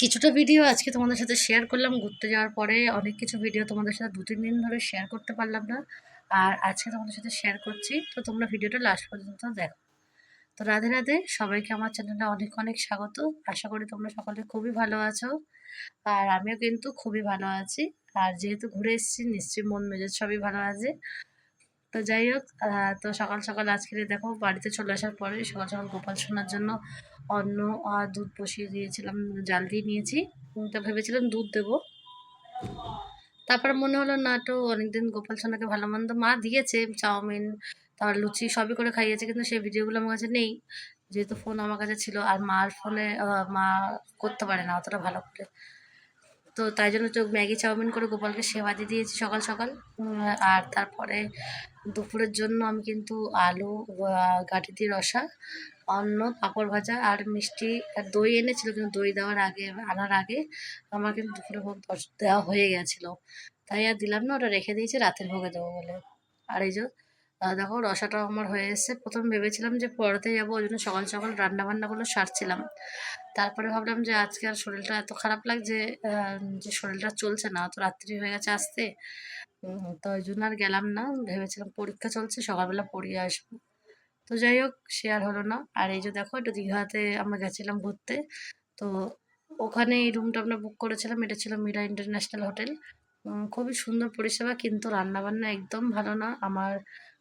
কিছুটা ভিডিও আজকে তোমাদের সাথে শেয়ার করলাম। ঘুরতে যাওয়ার পরে অনেক কিছু ভিডিও তোমাদের সাথে দু তিন দিন ধরে শেয়ার করতে পারলাম না। আর আজকে তোমাদের সাথে শেয়ার করছি। তো তোমরা ভিডিওটা লাস্ট পর্যন্ত দেখো। তো রাধে রাধে, সবাইকে আমার চ্যানেলে অনেক অনেক স্বাগত। আশা করি তোমরা সকলে খুবই ভালো আছো। আর আমিও কিন্তু খুবই ভালো আছি। আর যেহেতু ঘুরে এসেছি, নিশ্চয়ই মন মেজাজ সবই ভালো আছে। তো যাই হোক তো সকাল সকাল আজকে দেখো বাড়িতে চলে আসার পরে সকাল সকাল গোপাল শোনার জন্য অন্ন আর দুধ বসিয়ে দিয়েছিলাম, জাল দিয়ে নিয়েছি। তো ভেবেছিলাম দুধ দেবো। তারপর মনে হলো, না তো, অনেকদিন গোপাল সোনাকে ভালো মন্দ মা দিয়েছে, চাউমিন, তার লুচি সবই করে খাইয়েছে, কিন্তু সেই ভিডিওগুলো আমার কাছে নেই। যেহেতু ফোন আমার কাছে ছিল, আর মার ফোনে মা করতে পারে না অতটা ভালো করে। তো তাই জন্য তো ম্যাগি চাউমিন করে গোপালকে সেবা দিয়ে দিয়েছি সকাল সকাল। আর তারপরে দুপুরের জন্য আমি কিন্তু আলু গাঠি দিয়ে রসা, অন্ন, পাঁপড় ভাজা আর মিষ্টি, আর দই এনেছিল কিন্তু দই দেওয়ার আগে, আনার আগে। আমার কিন্তু দুপুরে ভোগ দেওয়া হয়ে গেছিল। তাই আর দিলাম না, ওটা রেখে দিয়েছি, রাতের ভোগে দেবো বলে। আর এই যে দেখো রসাটাও আমার হয়ে এসেছে। প্রথম ভেবেছিলাম যে পড়াতে যাব ওই জন্য সকাল সকাল রান্না বান্নাগুলো সারছিলাম। তারপরে ভাবলাম যে আজকে আর শরীরটা এত খারাপ লাগছে যে শরীরটা চলছে না, অত রাত্রি হয়ে গেছে আসতে। তো ওই জন্য আর গেলাম না, ভেবেছিলাম পরীক্ষা চলছে, সকালবেলা পড়িয়ে আসব। তো যাই হোক আর হলো না। আর এই যে দেখো একটু দীঘাতে আমরা গেছিলাম ঘুরতে। তো ওখানে এই রুমটা আমরা বুক করেছিলাম, এটা ছিল মীরা ইন্টারন্যাশনাল হোটেল খুবই সুন্দর পরিষেবা, কিন্তু রান্নাবান্না একদম ভালো না। আমার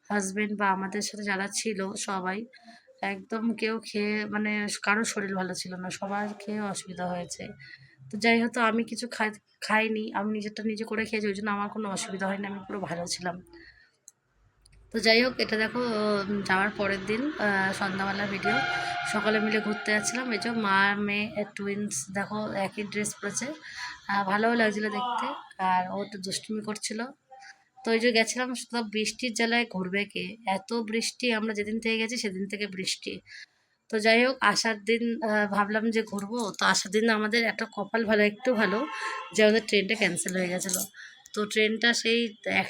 হাজবেন্ড বা আমাদের সাথে যারা ছিল সবাই একদম কেউ খেয়ে মানে কারোর শরীর ভালো ছিল না সবার খেয়ে অসুবিধা হয়েছে। তো যাই হোক আমি কিছু খাই খাইনি আমি নিজেরটা নিজে করে খেয়েছি ওই জন্য আমার কোনো অসুবিধা হয়নি আমি পুরো ভালো ছিলাম। তো যাই হোক এটা দেখো যাওয়ার পরের দিন আহ, সন্ধ্যাবেলার ভিডিও সকালে মিলে ঘুরতে যাচ্ছিলাম। এই যে মা মেয়ে টুইন্স দেখো একই ড্রেস পরেছে। ভালোও লাগছিল দেখতে আর ও একটু দুষ্টুমি করছিল। তো ওই যে গেছিলাম শুধু বৃষ্টির জ্বালায় ঘুরবে কে? এত বৃষ্টি, আমরা যেদিন থেকে গেছি সেদিন থেকে বৃষ্টি। তো যাই হোক, আসার দিন ভাবলাম যে ঘুরবো। তো আসার দিন আমাদের একটা কপাল ভালো, একটু ভালো, যে আমাদের ট্রেনটা ক্যান্সেল হয়ে গেছিল। তো ট্রেনটা সেই এক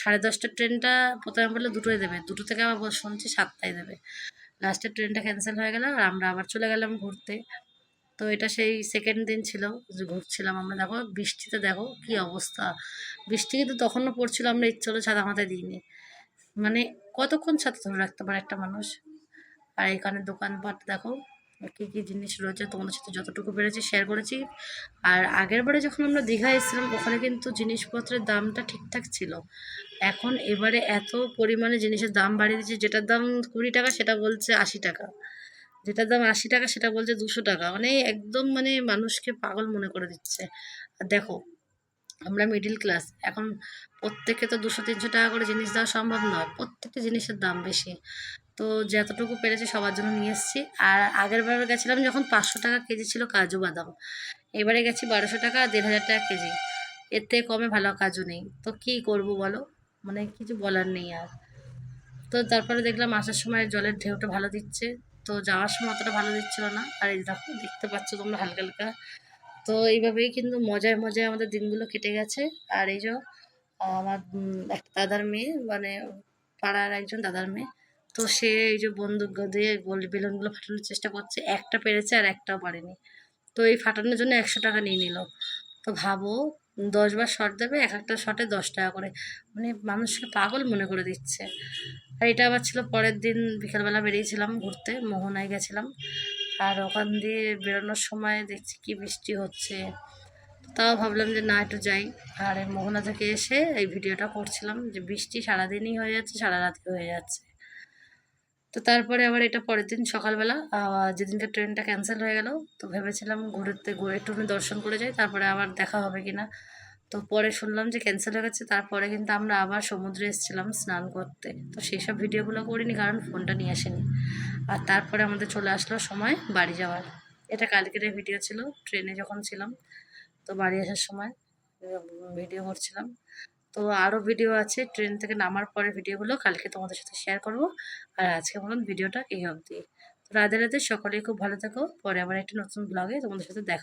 সাড়ে দশটার ট্রেনটা প্রথমে বলল দুটোই দেবে। দুটো থেকে আবার শুনছি সাতটায় দেবে। লাস্টের ট্রেনটা ক্যান্সেল হয়ে গেল আর আমরা আবার চলে গেলাম ঘুরতে। তো এটা সেই সেকেন্ড দিন ছিল, যে ঘুরছিলাম আমরা। দেখো, বৃষ্টিতে দেখো কি অবস্থা। বৃষ্টি কিন্তু তখনও পড়ছিল, আমরা ইচ্ছে হলো ছাতা মাথায় দিইনি। মানে কতক্ষণ ছাতা ধরে রাখতে পারে একটা মানুষ? আর এখানে দোকানপাট দেখো, কী কী জিনিস রয়েছে, তোমাদের সাথে যতটুকু পেরেছি শেয়ার করেছি। আর আগের বারে যখন আমরা দীঘা এসেছিলাম, ওখানে কিন্তু জিনিসপত্রের দামটা ঠিকঠাক ছিল। এখন এবারে এত পরিমাণে জিনিসের দাম বাড়িয়ে দিচ্ছে, যেটার দাম কুড়ি টাকা, সেটা বলছে আশি টাকা। যেটার দাম আশি টাকা সেটা বলছে দুশো টাকা। মানে একদম মানে মানুষকে পাগল মনে করে দিচ্ছে। আর দেখো, আমরা মিডিল ক্লাস এখন প্রত্যেকে তো দুশো, তিনশো টাকা করে জিনিস দেওয়া সম্ভব নয়। প্রত্যেকটা জিনিসের দাম বেশি। তো যতটুকু পেরেছি সবার জন্য নিয়ে এসেছি। আর আগের বার গেছিলাম যখন পাঁচশো টাকা কেজি ছিল কাজু বাদাম। এবারে গেছি বারোশো টাকা আর দেড় হাজার টাকা কেজি। এর থেকে কমে ভালো কাজু নেই। তো কী করব বলো? মানে কিছু বলার নেই আর। তো তারপরে দেখলাম আসার সময় জলের ঢেউটা ভালো দিচ্ছে। তো যাওয়ার সময় অতটা ভালো দিচ্ছিল না। আর এই দেখো, দেখতে পাচ্ছ তোমরা হালকা হালকা। তো এইভাবেই কিন্তু মজায় মজায় আমাদের দিনগুলো কেটে গেছে। আর এই যে, আমার একটা দাদার মেয়ে মানে পাড়ার একজন দাদার মেয়ে। তো সে এই যে বন্দুক দিয়ে গোল বেলুনগুলো ফাটানোর চেষ্টা করছে। একটা পেরেছে আর একটাও পারেনি। তো এই ফাটানোর জন্য একশো টাকা নিয়ে নিল। তো ভাবো, দশ বার শট দেবে, এক একটা শটে দশ টাকা করে। মানে মানুষকে পাগল মনে করে দিচ্ছে। আর এটা আবার ছিল পরের দিন বিকালবেলা বেরিয়েছিলাম ঘুরতে মোহনায় গেছিলাম। আর ওখান দিয়ে বেরোনোর সময় দেখছি কি বৃষ্টি হচ্ছে। তাও ভাবলাম যে না একটু যাই। আর মোহনা থেকে এসে এই ভিডিওটা করছিলাম যে বৃষ্টি সারাদিনই হয়ে যাচ্ছে সারা রাতে হয়ে যাচ্ছে। তো তারপরে আবার এটা পরের দিন সকালবেলা আহ, যেদিনকে ট্রেনটা ক্যান্সেল হয়ে গেল তো ভেবেছিলাম ঘুরতে ঘুরে একটু দর্শন করে যাই তারপরে আবার দেখা হবে কিনা। তো পরে শুনলাম যে ক্যান্সেল হয়ে গেছে, তারপরে কিন্তু আমরা আবার সমুদ্রে এসেছিলাম স্নান করতে। তো সেই সব ভিডিওগুলো করিনি, কারণ ফোনটা নিয়ে আসেনি। আর তারপরে আমাদের চলে আসলো সময় বাড়ি যাওয়ার। এটা কালকের ভিডিও ছিল, ট্রেনে যখন ছিলাম, তো বাড়ি আসার সময় ভিডিও করছিলাম। তো আরও ভিডিও আছে, ট্রেন থেকে নামার পরে ভিডিওগুলো কালকে তোমাদের সাথে শেয়ার করব। আর আজকে মতন ভিডিওটা এই অবধি। তো রাধে রাধে, সকলেই খুব ভালো থাকো। পরে আবার একটা নতুন ব্লগে তোমাদের সাথে দেখা